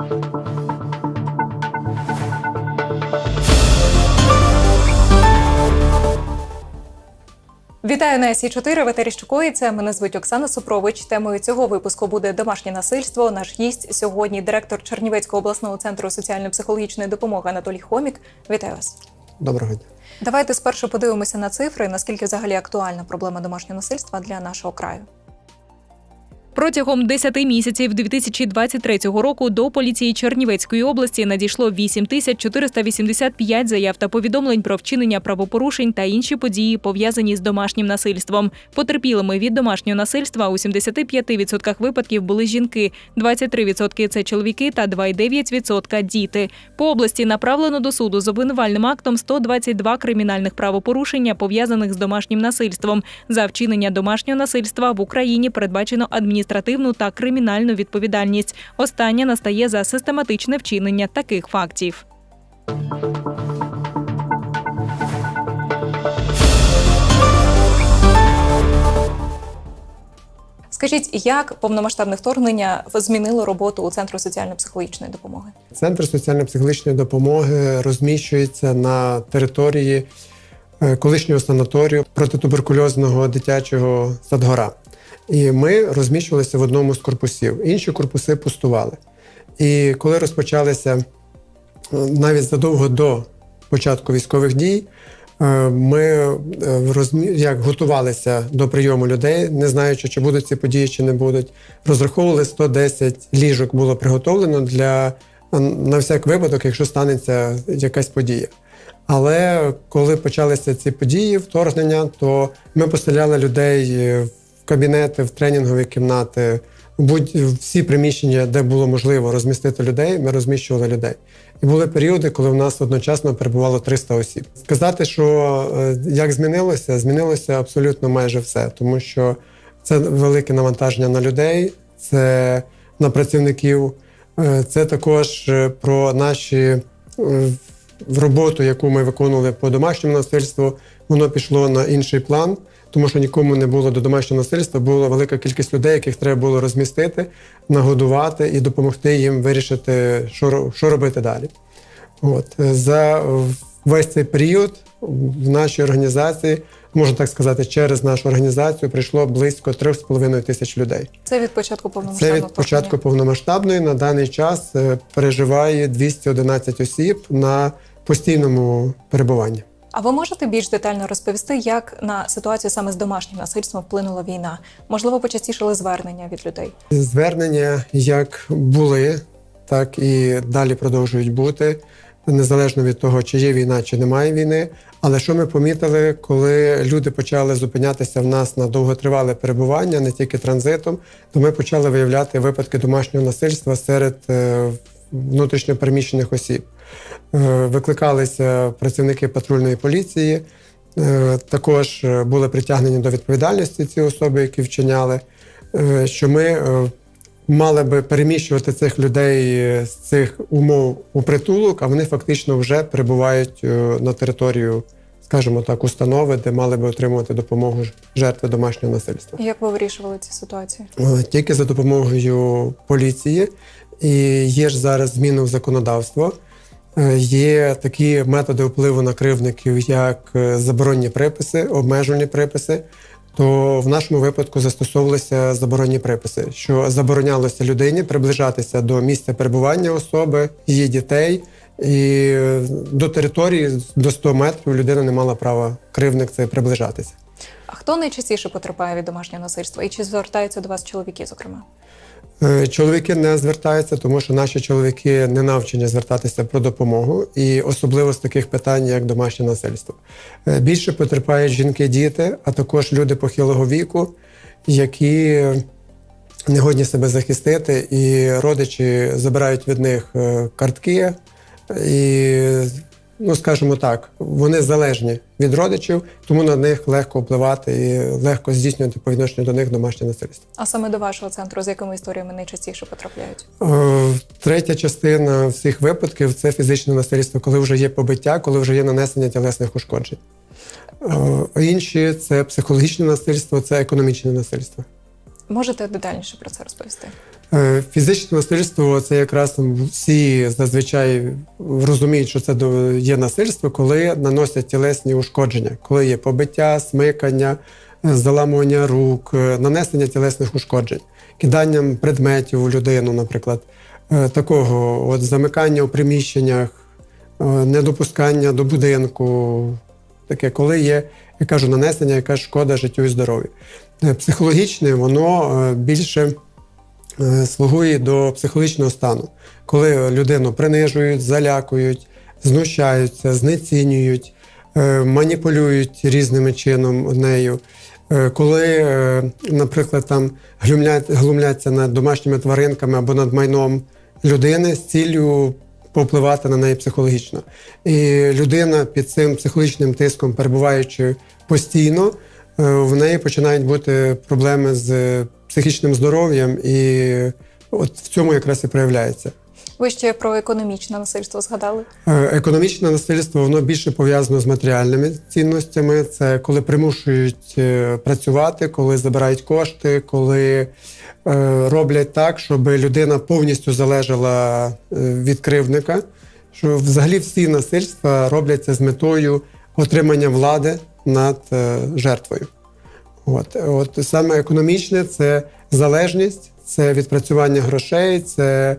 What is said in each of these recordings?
Вітаю на СІ 4 в етері Щукоїться. Мене звуть Оксана Супрович. Темою цього випуску буде домашнє насильство. Наш гість сьогодні директор Чернівецького обласного центру соціально-психологічної допомоги Анатолій Хомік. Вітаю вас. Доброго дня. Давайте спершу подивимося на цифри, наскільки взагалі актуальна проблема домашнього насильства для нашого краю. Протягом 10 місяців 2023 року до поліції Чернівецької області надійшло 8485 заяв та повідомлень про вчинення правопорушень та інші події, пов'язані з домашнім насильством. Потерпілими від домашнього насильства у 75% випадків були жінки, 23% – це чоловіки та 2,9% – діти. По області направлено до суду з обвинувальним актом 122 кримінальних правопорушення, пов'язаних з домашнім насильством. За вчинення домашнього насильства в Україні передбачено адміністративну та кримінальну відповідальність. Остання настає за систематичне вчинення таких фактів. Скажіть, як повномасштабне вторгнення змінило роботу у центру соціально-психологічної допомоги? Центр соціально-психологічної допомоги розміщується на території е, колишнього санаторію протитуберкульозного дитячого садгора. І ми розміщувалися в одному з корпусів. Інші корпуси пустували. І коли розпочалися е, навіть задовго до початку військових дій, е, ми е, як готувалися до прийому людей, не знаючи, чи будуть ці події, чи не будуть. Розраховували 110 ліжок було приготовлено для на всяк випадок, якщо станеться якась подія. Але коли почалися ці події, вторгнення, то ми поселяли людей в кабінети, в тренінгові кімнати, будь всі приміщення, де було можливо розмістити людей, ми розміщували людей. І були періоди, коли в нас одночасно перебувало 300 осіб. Сказати, що е, як змінилося, змінилося абсолютно майже все, тому що це велике навантаження на людей, це на працівників, е, це також е, про наші роботу, яку ми виконували по домашньому насильству, воно пішло на інший план, тому що нікому не було до домашнього насильства. Була велика кількість людей, яких треба було розмістити, нагодувати і допомогти їм вирішити, що що робити далі. От за весь цей період в нашій організації, можна так сказати, через нашу організацію прийшло близько 3,5 тисяч людей. Це від початку повномасштабного Це від початку повномасштабної на даний час е, переживає 211 осіб на постійному перебуванні. А ви можете більш детально розповісти, як на ситуацію саме з домашнім насильством вплинула війна? Можливо, почастішили звернення від людей? Звернення як були, так і далі продовжують бути, незалежно від того, чи є війна, чи немає війни. Але що ми помітили, коли люди почали зупинятися в нас на довготривале перебування, не тільки транзитом, то ми почали виявляти випадки домашнього насильства серед е, внутрішньопереміщених осіб. Е, викликалися працівники патрульної поліції, е, також були притягнені до відповідальності ці особи, які вчиняли, що ми мали би переміщувати цих людей з цих умов у притулок, а вони фактично вже перебувають на територію, скажімо так, установи, де мали би отримувати допомогу жертви домашнього насильства. Як ви вирішували ці ситуації? Тільки за допомогою поліції. І є ж зараз зміни в законодавство. Е, є такі методи впливу на кривдників, як е, заборонні приписи, обмежувальні приписи. То в нашому випадку застосовувалися заборонні приписи, що заборонялося людині приближатися до місця перебування особи, її дітей, і е, до території до 100 метрів людина не мала права кривник це приближатися. А хто найчастіше потерпає від домашнього насильства? І чи звертаються до вас чоловіки, зокрема? Чоловіки не звертаються, тому що наші чоловіки не навчені звертатися про допомогу, і особливо з таких питань, як домашнє насильство. Більше потерпають жінки, діти, а також люди похилого віку, які не годні себе захистити, і родичі забирають від них картки і ну скажімо так, вони залежні від родичів, тому на них легко впливати і легко здійснювати по відношенню до них домашнє насильство. А саме до вашого центру з якими історіями найчастіше потрапляють? Е, третя частина всіх випадків це фізичне насильство, коли вже є побиття, коли вже є нанесення тілесних ушкоджень. Е, інші це психологічне насильство, це економічне насильство. Можете детальніше про це розповісти? Е, Фізичне насильство це якраз всі зазвичай розуміють, що це є насильство, коли наносять тілесні ушкодження, коли є побиття, смикання, е, заламування рук, е, нанесення тілесних ушкоджень, киданням предметів у людину, наприклад, такого от замикання у приміщеннях, недопускання до будинку, таке, коли є, я кажу, нанесення, яка шкода життю і здоров'ю. Психологічне, воно більше слугує до психологічного стану, коли людину принижують, залякують, знущаються, знецінюють, е, маніпулюють різними чином нею. Е, Коли, е, наприклад, там глумляться над домашніми тваринками або над майном людини з ціллю попливати на неї психологічно. І людина під цим психологічним тиском, перебуваючи постійно, е, в неї починають бути проблеми з психічним здоров'ям, і от в цьому якраз і проявляється. Ви ще про економічне насильство згадали? Е, Економічне насильство воно більше пов'язано з матеріальними цінностями. Це коли примушують е, працювати, коли забирають кошти, коли е, роблять так, щоб людина повністю залежала е, від кривдника. Що взагалі всі насильства робляться з метою отримання влади над е, жертвою. От, от саме економічне це залежність, це відпрацювання грошей, це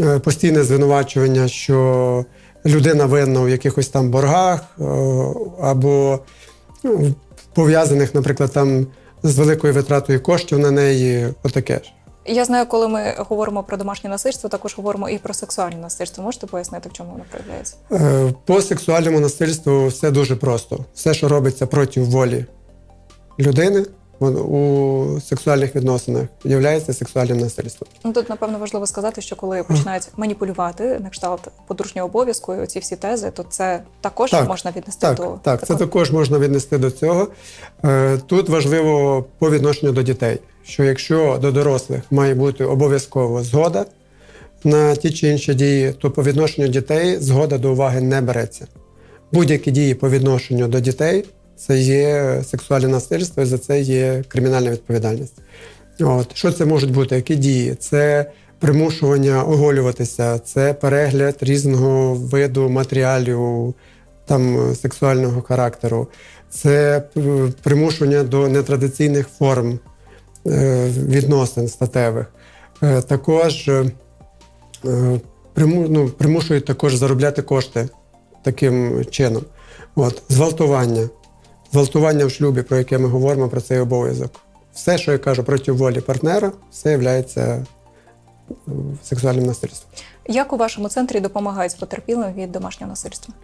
е, постійне звинувачування, що людина винна у якихось там боргах е, або ну, пов'язаних, наприклад, там з великою витратою коштів на неї, отаке ж. Я знаю, коли ми говоримо про домашнє насильство, також говоримо і про сексуальне насильство. Можете пояснити, в чому воно проявляється? Е, По сексуальному насильству все дуже просто. Все, що робиться проти волі людини у сексуальних відносинах, є сексуальним насильством. Ну тут напевно важливо сказати, що коли починають маніпулювати на кшталт подружнього обов'язку, і оці всі тези, то це також Так, можна віднести Так, до так, це також можна віднести до цього. Е, Тут важливо по відношенню до дітей, що якщо до дорослих має бути обов'язково згода на ті чи інші дії, то по відношенню дітей згода до уваги не береться. Будь-які дії по відношенню до дітей це є сексуальне насильство, і за це є кримінальна відповідальність. От що це можуть бути? Які дії? Це примушування оголюватися, це перегляд різного виду матеріалів там сексуального характеру, це примушування до нетрадиційних форм відносин статевих. Е, Також е, е, ну, примушують також заробляти кошти таким чином. От, зґвалтування. Зґвалтування в шлюбі, про яке ми говоримо, про цей обов'язок. Все, що я кажу проти волі партнера, все є сексуальним насильством. Як у вашому центрі допомагають потерпілим від домашнього насильства?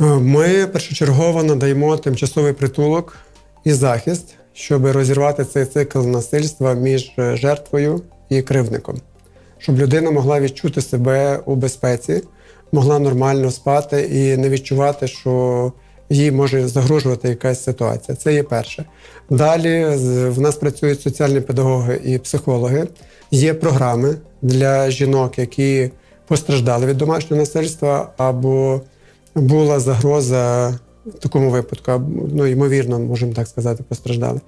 Е, Ми першочергово надаємо тимчасовий притулок і захист, щоб розірвати цей цикл насильства між е, жертвою і кривдником, щоб людина могла відчути себе у безпеці, могла нормально спати і не відчувати, що їй може загрожувати якась ситуація. Це є перше. Далі в нас працюють соціальні педагоги і психологи. Є програми для жінок, які постраждали від домашнього насильства або була загроза в такому випадку, ну, ймовірно, можемо так сказати, постраждали.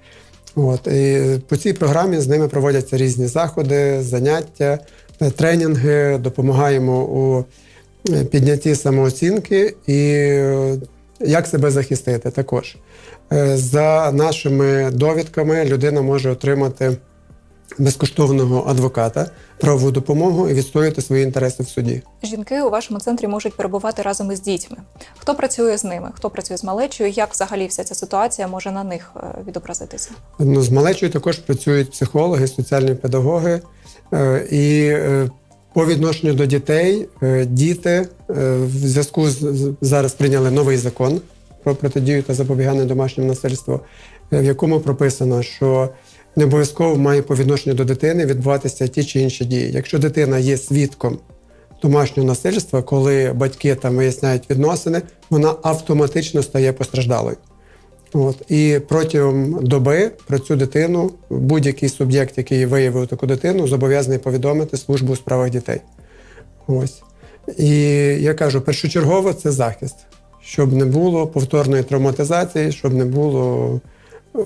От, і по цій програмі з ними проводяться різні заходи, заняття, е, тренінги, допомагаємо у е, піднятті самооцінки і е, як себе захистити також. За нашими довідками людина може отримати безкоштовного адвоката, правову допомогу і відстояти свої інтереси в суді. Жінки у вашому центрі можуть перебувати разом із дітьми. Хто працює з ними? Хто працює з малечою? Як взагалі вся ця ситуація може на них е, відобразитися? Ну, з малечою також працюють психологи, соціальні педагоги. Е, І е, по відношенню до дітей, діти в зв'язку з зараз прийняли новий закон про протидію та запобігання домашньому насильству, в якому прописано, що не обов'язково має по відношенню до дитини відбуватися ті чи інші дії. Якщо дитина є свідком домашнього насильства, коли батьки там виясняють відносини, вона автоматично стає постраждалою. От і протягом доби про цю дитину будь-який суб'єкт, який виявив таку дитину, зобов'язаний повідомити службу у справах дітей. Ось. І я кажу, першочергово це захист, щоб не було повторної травматизації, щоб не було е,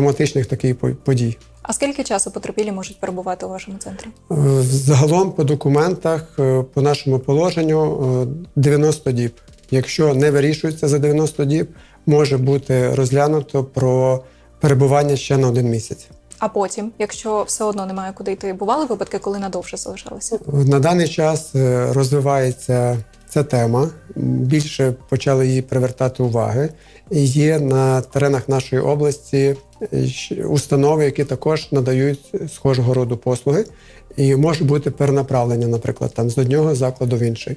травматичних таких по- подій. А скільки часу потерпілі можуть перебувати у вашому центрі? Е, Загалом по документах, е, по нашому положенню, е, 90 діб. Якщо не вирішується за 90 діб, може бути розглянуто про перебування ще на один місяць. А потім, якщо все одно немає куди йти, бували випадки, коли надовше залишалися? На даний час е, розвивається ця тема. Більше почали її привертати уваги. Є на теренах нашої області е, установи, які також надають схожого роду послуги. І може бути перенаправлення, наприклад, там з одного закладу в інший.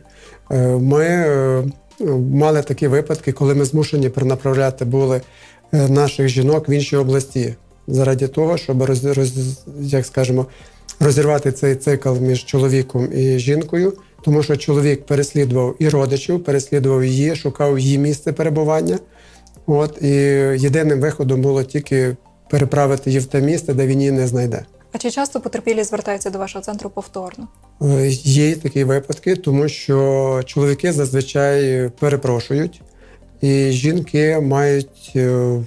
Е, Ми е, мали такі випадки, коли ми змушені перенаправляти були наших жінок в інші області заради того, щоб роз, роз, як скажемо, розірвати цей цикл між чоловіком і жінкою, тому що чоловік переслідував і родичів, переслідував її, шукав її місце перебування. От і єдиним виходом було тільки переправити її в те місце, де він її не знайде. А чи часто потерпілі звертаються до вашого центру повторно? Е, Є такі випадки, тому що чоловіки зазвичай перепрошують, і жінки мають е,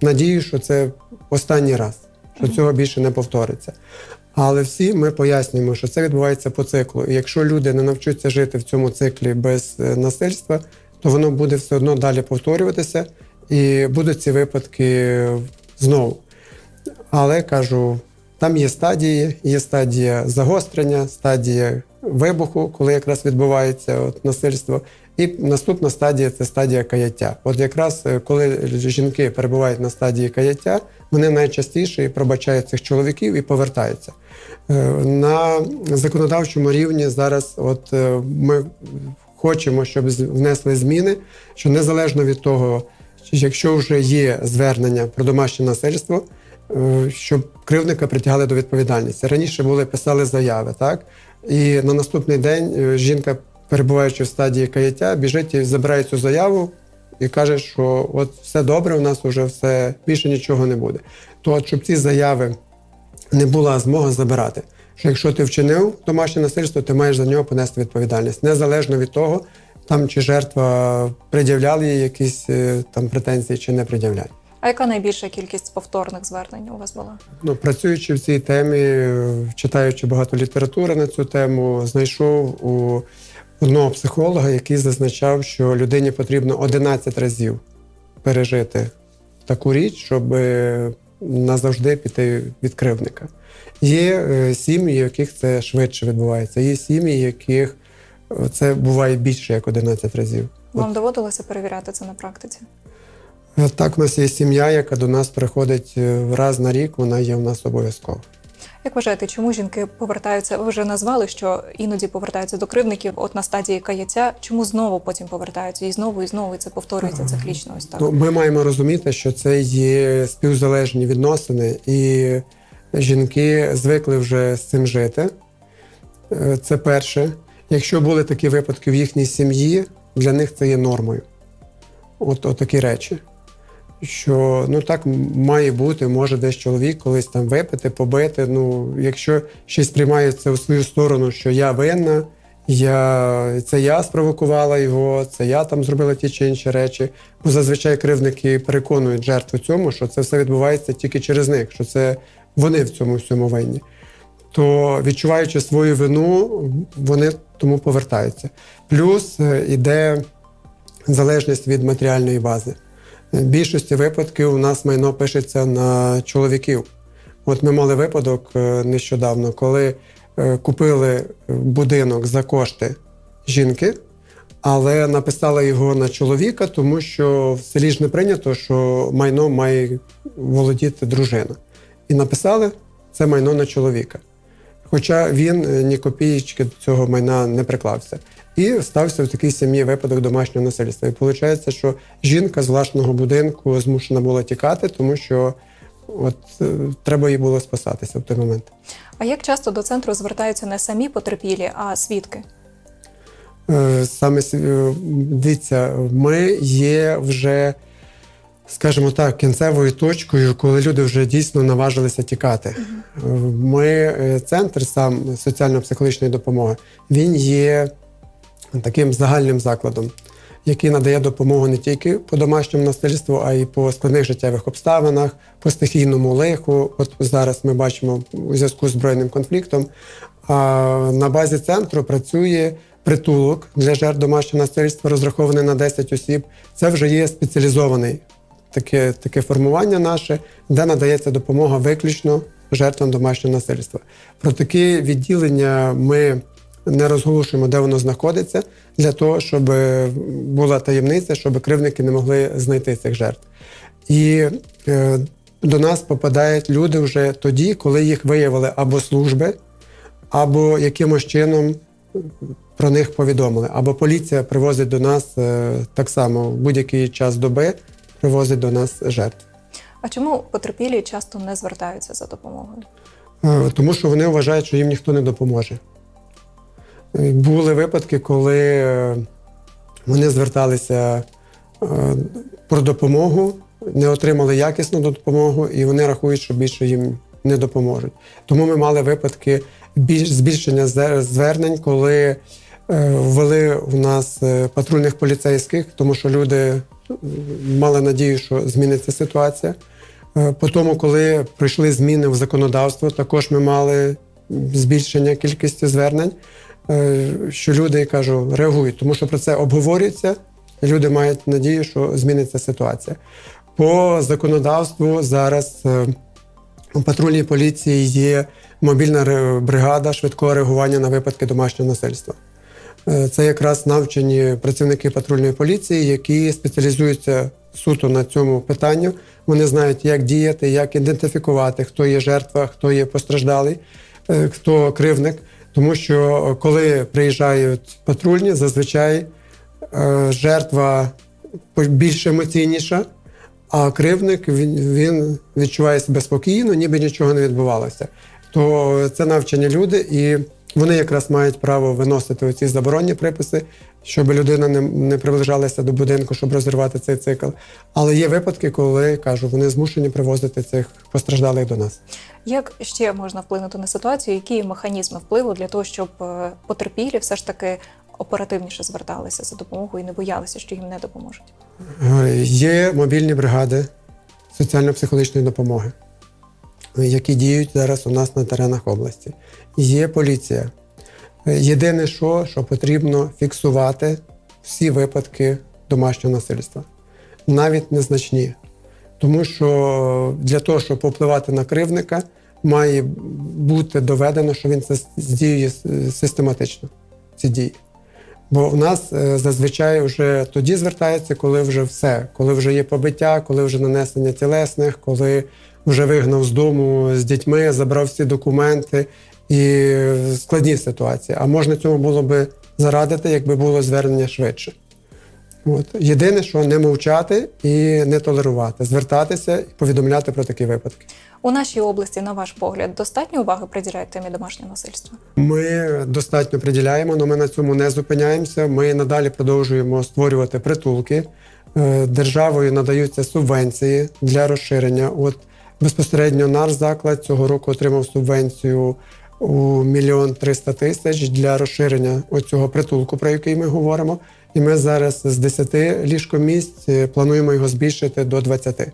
надію, що це останній раз, що цього більше не повториться. Але всі ми пояснюємо, що це відбувається по циклу. І якщо люди не навчаться жити в цьому циклі без е, насильства, то воно буде все одно далі повторюватися, і будуть ці випадки знову. Але кажу, там є стадії, є стадія загострення, стадія вибуху, коли якраз відбувається от, насильство. І наступна стадія це стадія каяття. От якраз е, коли жінки перебувають на стадії каяття, вони найчастіше пробачають цих чоловіків і повертаються. Е, На законодавчому рівні зараз, от е, ми хочемо, щоб внесли зміни, що незалежно від того, якщо вже є звернення про домашнє насильство, е, щоб кривдника притягали до відповідальності. Раніше були писали заяви, так і на наступний день жінка, перебуваючи в стадії каяття, біжить і забирає цю заяву і каже, що от все добре, у нас вже все більше нічого не буде. То от, щоб ці заяви не була змога забирати. Що якщо ти вчинив домашнє насильство, ти маєш за нього понести відповідальність, незалежно від того, там чи жертва пред'являла їй якісь е, там претензії чи не пред'являє. А яка найбільша кількість повторних звернень у вас була? Ну, працюючи в цій темі, читаючи багато літератури на цю тему, знайшов у одного психолога, який зазначав, що людині потрібно 11 разів пережити таку річ, щоб е, назавжди піти від кривника. Є е, сім'ї, в яких це швидше відбувається. Є сім'ї, яких е, це буває більше як 11 разів. Вам доводилося перевіряти це на практиці? Так, у нас є сім'я, яка до нас приходить е, раз на рік, вона є у нас обов'язково. Як вважаєте, чому жінки повертаються? Ви вже назвали, що іноді повертаються до кривдників, от на стадії каяття. Чому знову потім повертаються і знову, і знову і це повторюється циклічно? Ось так. Ну, ми маємо розуміти, що це є співзалежні відносини, і жінки звикли вже з цим жити. Е, Це перше. Якщо були такі випадки в їхній сім'ї, для них це є нормою. От, от такі речі. Що ну так має бути, може десь чоловік колись там випити, побити. Ну, якщо сприймає це в свою сторону, що я винна, я, це я спровокувала його, це я там зробила ті чи інші речі. Бо зазвичай кривники переконують жертву цьому, що це все відбувається тільки через них, що це вони в цьому всьому винні. То відчуваючи свою вину, вони тому повертаються. Плюс е, іде залежність від матеріальної бази. В більшості випадків у нас майно пишеться на чоловіків. От ми мали випадок е, нещодавно, коли е, купили будинок за кошти жінки, але написали його на чоловіка, тому що в селі ж не прийнято, що майно має володіти дружина. І написали це майно на чоловіка. Хоча він е, ні копієчки до цього майна не приклався. І стався в такій сім'ї випадок домашнього насильства. І виходить, що жінка з власного будинку змушена була тікати, тому що от е, треба їй було спасатися в той момент. А як часто до центру звертаються не самі потерпілі, а свідки? Е, Саме е, дивіться, ми є вже, скажімо так, кінцевою точкою, коли люди вже дійсно наважилися тікати. Ми, центр сам соціально-психологічної допомоги, він є таким загальним закладом. який надає допомогу не тільки по домашньому насильству, а й по складних життєвих обставинах, по стихійному лиху. От зараз ми бачимо у зв'язку з збройним конфліктом. А на базі центру працює притулок для жертв домашнього насильства, розрахований на 10 осіб. Це вже є спеціалізований таке, таке формування наше, де надається допомога виключно жертвам домашнього насильства. Про такі відділення ми не розголошуємо, де воно знаходиться, для того, щоб була таємниця, щоб кривники не могли знайти цих жертв. І е, до нас попадають люди вже тоді, коли їх виявили або служби, або якимось чином про них повідомили. Або поліція привозить до нас е, так само в будь-який час доби привозить до нас жертв. А чому потерпілі часто не звертаються за допомогою? Е, Тому що вони вважають, що їм ніхто не допоможе. Були випадки, коли е, вони зверталися е, про допомогу, не отримали якісну допомогу, і вони рахують, що більше їм не допоможуть. Тому ми мали випадки більш збільшення звернень, коли е, ввели у нас патрульних поліцейських, тому що люди мали надію, що зміниться ситуація. По тому, коли прийшли зміни в законодавство, також ми мали збільшення кількості звернень, що люди я кажу, реагують, тому що про це обговорюється, люди мають надію, що зміниться ситуація. По законодавству зараз е, у патрульній поліції є мобільна бригада швидкого реагування на випадки домашнього насильства. Е, Це якраз навчені працівники патрульної поліції, які спеціалізуються суто на цьому питанню. Вони знають, як діяти, як ідентифікувати, хто є жертва, хто є постраждалий, е, хто кривник. Тому що е, коли приїжджають патрульні, зазвичай е, жертва більш емоційніша, а кривник він, він відчуває себе спокійно, ніби нічого не відбувалося. То це навчені люди, і вони якраз мають право виносити оці заборонні приписи, щоб людина не, не приближалася до будинку, щоб розірвати цей цикл. Але є випадки, коли кажу, вони змушені привозити цих постраждалих до нас. Як ще можна вплинути на ситуацію? Які механізми впливу для того, щоб е, потерпілі все ж таки оперативніше зверталися за допомогою і не боялися, що їм не допоможуть? Є мобільні бригади соціально-психологічної допомоги, які діють зараз у нас на теренах області. Є поліція. Єдине, що, що потрібно фіксувати всі випадки домашнього насильства, навіть незначні. Тому що для того, щоб попливати на кривника, має бути доведено, що він це здіює систематично. Ці дії. Бо в нас е, зазвичай вже тоді звертаються, коли вже все, коли вже є побиття, коли вже нанесення тілесних, коли вже вигнав з дому з дітьми, забрав всі документи і складні ситуації. А можна цьому було би зарадити, якби було звернення швидше. От. Єдине, що не мовчати і не толерувати, звертатися і повідомляти про такі випадки. У нашій області, на ваш погляд, достатньо уваги приділяють темі домашнього насильства? Ми достатньо приділяємо, але ми на цьому не зупиняємося. Ми надалі продовжуємо створювати притулки. Е, Державою надаються субвенції для розширення. От безпосередньо наш заклад цього року отримав субвенцію у мільйон триста тисяч для розширення цього притулку, про який ми говоримо. І ми зараз з 10 ліжкомісць е, плануємо його збільшити до 20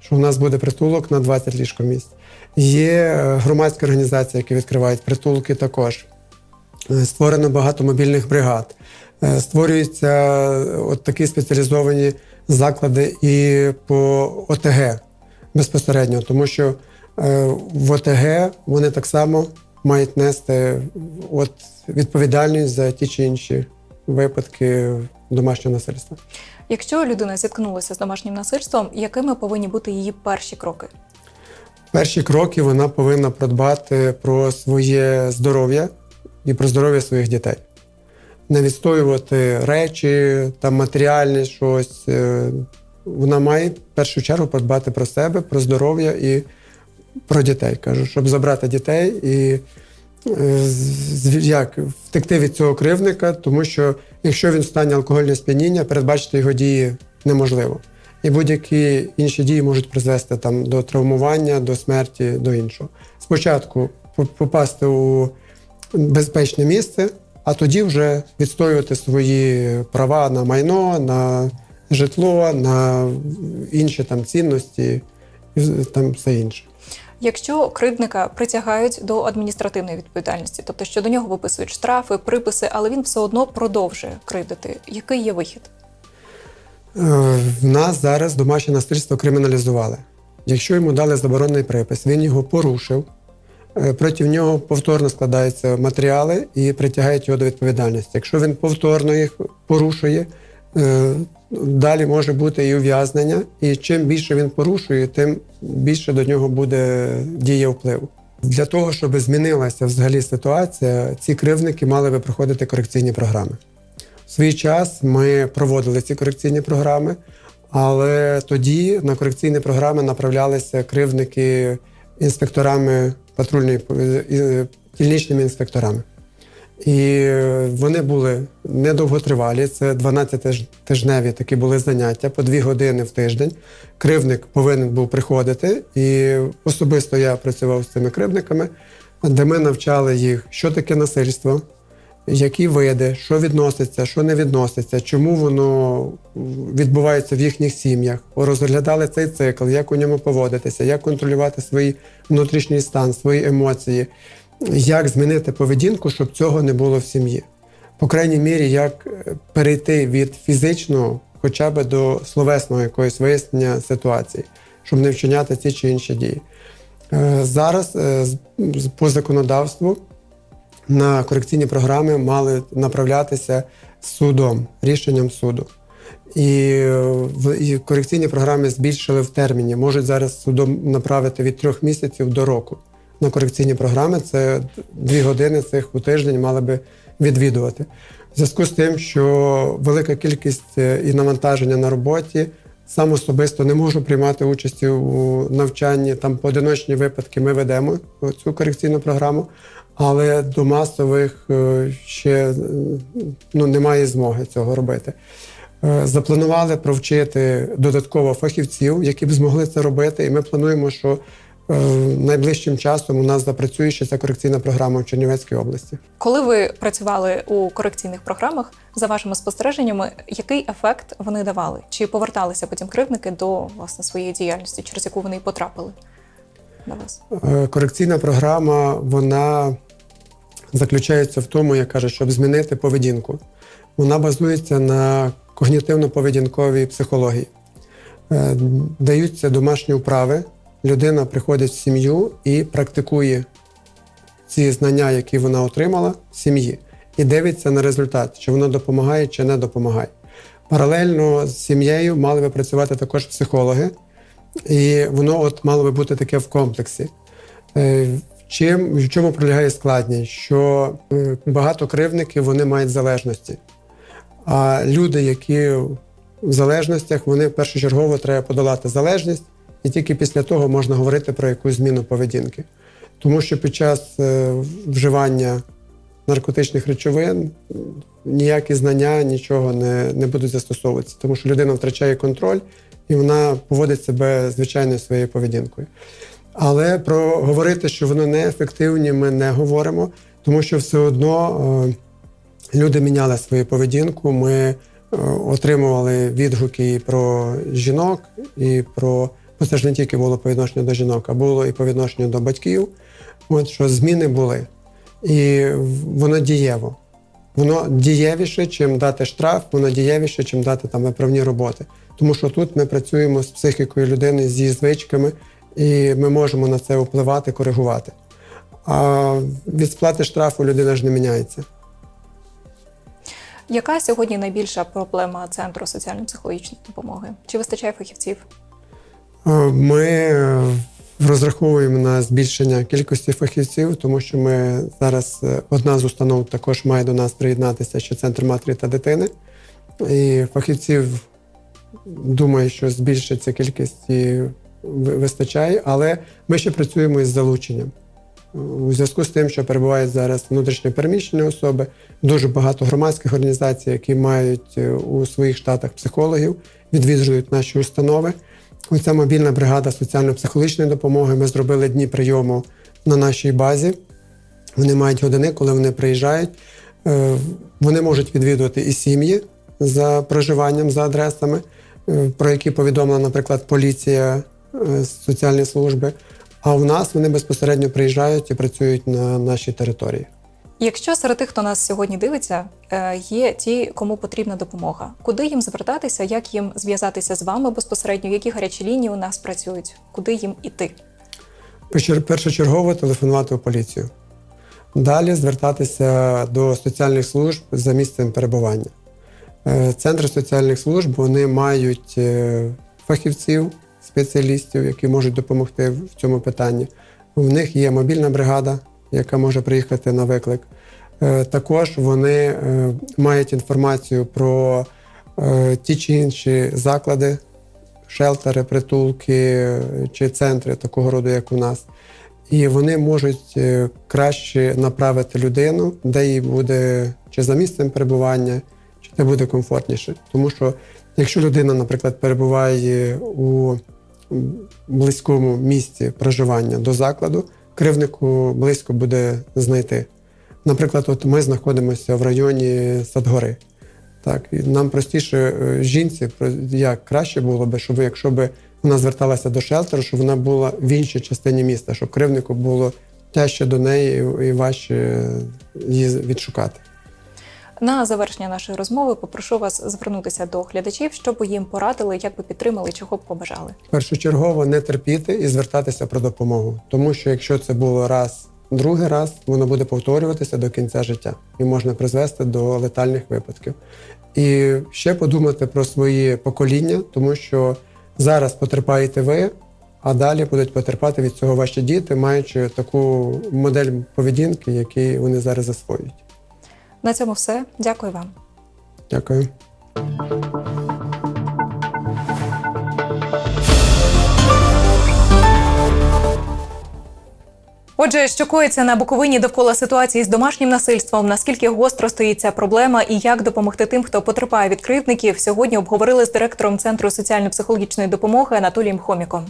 що у нас буде притулок на 20 ліжкомісць. Є е, громадські організації, які відкривають притулки також. Е, Створено багато мобільних бригад. Створюються от такі спеціалізовані заклади і по ОТГ безпосередньо, тому що в ОТГ вони так само мають нести от відповідальність за ті чи інші випадки домашнього насильства. Якщо людина зіткнулася з домашнім насильством, якими повинні бути її перші кроки? Перші кроки вона повинна продбати про своє здоров'я і про здоров'я своїх дітей. Не відстоювати речі, там матеріальне щось. Е, Вона має в першу чергу подбати про себе, про здоров'я і про дітей. Кажу, щоб забрати дітей і е, як втекти від цього кривника, тому що якщо він в стані алкогольного сп'яніння, передбачити його дії неможливо. І будь-які інші дії можуть призвести там до травмування, до смерті, до іншого. Спочатку попасти у безпечне місце, а тоді вже відстоювати свої права на майно, на житло, на інші там цінності і там все інше. Якщо кривдника притягають до адміністративної відповідальності, тобто що до нього виписують штрафи, приписи, але він все одно продовжує кривдити, який є вихід? Е, В нас зараз домашнє насильство криміналізували. Якщо йому дали заборонений припис, він його порушив. е, Проти нього повторно складаються матеріали і притягають його до відповідальності. Якщо він повторно їх порушує, е, далі може бути і ув'язнення. І чим більше він порушує, тим більше до нього буде дія впливу. Для того, щоб змінилася взагалі ситуація, ці кривники мали би проходити корекційні програми. В свій час ми проводили ці корекційні програми, але тоді на корекційні програми направлялися кривники інспекторами патрульної е, дільничними інспекторами. І вони були недовготривалі. Це 12-тижневі такі були заняття по дві години в тиждень. Кривник повинен був приходити, і особисто я працював з цими кривниками, де ми навчали їх, що таке насильство, які види, що відноситься, що не відноситься, чому воно відбувається в їхніх сім'ях. Розглядали цей цикл, як у ньому поводитися, як контролювати свій внутрішній стан, свої емоції, як змінити поведінку, щоб цього не було в сім'ї. По крайній мірі, як е, перейти від фізичного хоча б до словесного якогось вияснення ситуації, щоб не вчиняти ці чи інші дії. Е, Зараз е, по законодавству на корекційні програми мали направлятися судом, рішенням суду. І, і корекційні програми збільшили в терміні. Можуть зараз судом направити від трьох місяців до року. На корекційні програми це дві години цих у тиждень мали би відвідувати. В зв'язку з тим, що велика кількість е, і навантаження на роботі, сам особисто не можу приймати участь у навчанні. Там поодиночні випадки ми ведемо цю корекційну програму, але до масових е, ще е, ну, немає змоги цього робити. Запланували провчити додатково фахівців, які б змогли це робити, і ми плануємо, що найближчим часом у нас запрацює ще ця корекційна програма в Чернівецькій області. Коли ви працювали у корекційних програмах, за вашими спостереженнями, який ефект вони давали? Чи поверталися потім кривдники до власне своєї діяльності, через яку вони і потрапили на вас? Е, Корекційна програма вона заключається в тому, я кажу, щоб змінити поведінку. Вона базується на когнітивно-поведінковій психології. Е, Даються домашні вправи, людина приходить в сім'ю і практикує ці знання, які вона отримала в сім'ї, і дивиться на результат, чи воно допомагає, чи не допомагає. Паралельно з сім'єю мали би працювати також психологи, і воно от мало би бути таке в комплексі. Е, чим в чому пролягає складність? Що е, багато кривдників вони мають залежності. А люди, які в залежностях, вони першочергово треба подолати залежність, і тільки після того можна говорити про якусь зміну поведінки. Тому що під час е, вживання наркотичних речовин ніякі знання, нічого не, не будуть застосовуватися, тому що людина втрачає контроль і вона поводить себе звичайною своєю поведінкою. Але про говорити, що вони неефективні, ми не говоримо, тому що все одно е, люди міняли свою поведінку. Ми е, отримували відгуки і про жінок, і про бо це ж не тільки було по відношенню до жінок, а було і по відношенню до батьків. От що зміни були. І воно дієво. Воно дієвіше, чим дати штраф, воно дієвіше, чим дати там виправні роботи. Тому що тут ми працюємо з психікою людини, з її звичками, і ми можемо на це впливати, коригувати. А від сплати штрафу людина ж не міняється. Яка сьогодні найбільша проблема центру соціально-психологічної допомоги? Чи вистачає фахівців? Е, Ми е, розраховуємо на збільшення кількості фахівців, тому що ми зараз е, одна з установ також має до нас приєднатися ще центр матері та дитини. І фахівців думаю, що збільшиться кількість і вистачає, але ми ще працюємо із залученням. У зв'язку з тим, що перебувають зараз внутрішньо переміщені особи, дуже багато громадських організацій, які мають у своїх штатах психологів, відвідують наші установи. Оця мобільна бригада соціально-психологічної допомоги. Ми зробили дні прийому на нашій базі. Вони мають години, коли вони приїжджають. Е, Вони можуть відвідувати і сім'ї за проживанням за адресами, е, про які повідомила, наприклад, поліція, е, соціальні служби. А у нас вони безпосередньо приїжджають і працюють на нашій території. Якщо серед тих, хто нас сьогодні дивиться, е, є ті, кому потрібна допомога, куди їм звертатися, як їм зв'язатися з вами безпосередньо, які гарячі лінії у нас працюють, куди їм іти? Першочергово телефонувати у поліцію. Далі звертатися до соціальних служб за місцем перебування. Е, Центри соціальних служб вони мають е, фахівців, спеціалістів, які можуть допомогти в цьому питанні. У них є мобільна бригада, яка може приїхати на виклик. Е, Також вони е, мають інформацію про е, ті чи інші заклади, шелтери, притулки чи центри такого роду, як у нас. І вони можуть краще направити людину, де їй буде чи за місцем перебування, чи де буде комфортніше. Тому що якщо людина, наприклад, перебуває у близькому місці проживання до закладу, кривнику близько буде знайти. Наприклад, от ми знаходимося в районі Садгори. Так, і нам простіше е, жінці, як краще було би, щоб якщо б вона зверталася до шелтеру, щоб вона була в іншій частині міста, щоб кривнику було тяжче до неї і важче її відшукати. На завершення нашої розмови попрошу вас звернутися до глядачів, щоб їм порадили, як би підтримали, чого б побажали. Першочергово не терпіти і звертатися про допомогу, тому що якщо це було раз, другий раз, воно буде повторюватися до кінця життя і можна призвести до летальних випадків. І ще подумати про свої покоління, тому що зараз потерпаєте ви, а далі будуть потерпати від цього ваші діти, маючи таку модель поведінки, які вони зараз засвоюють. На цьому все. Дякую вам. Дякую. Отже, що коїться на Буковині довкола ситуації з домашнім насильством, наскільки гостро стоїть ця проблема і як допомогти тим, хто потерпає від кривдників, сьогодні обговорили з директором Центру соціально-психологічної допомоги Анатолієм Хоміком.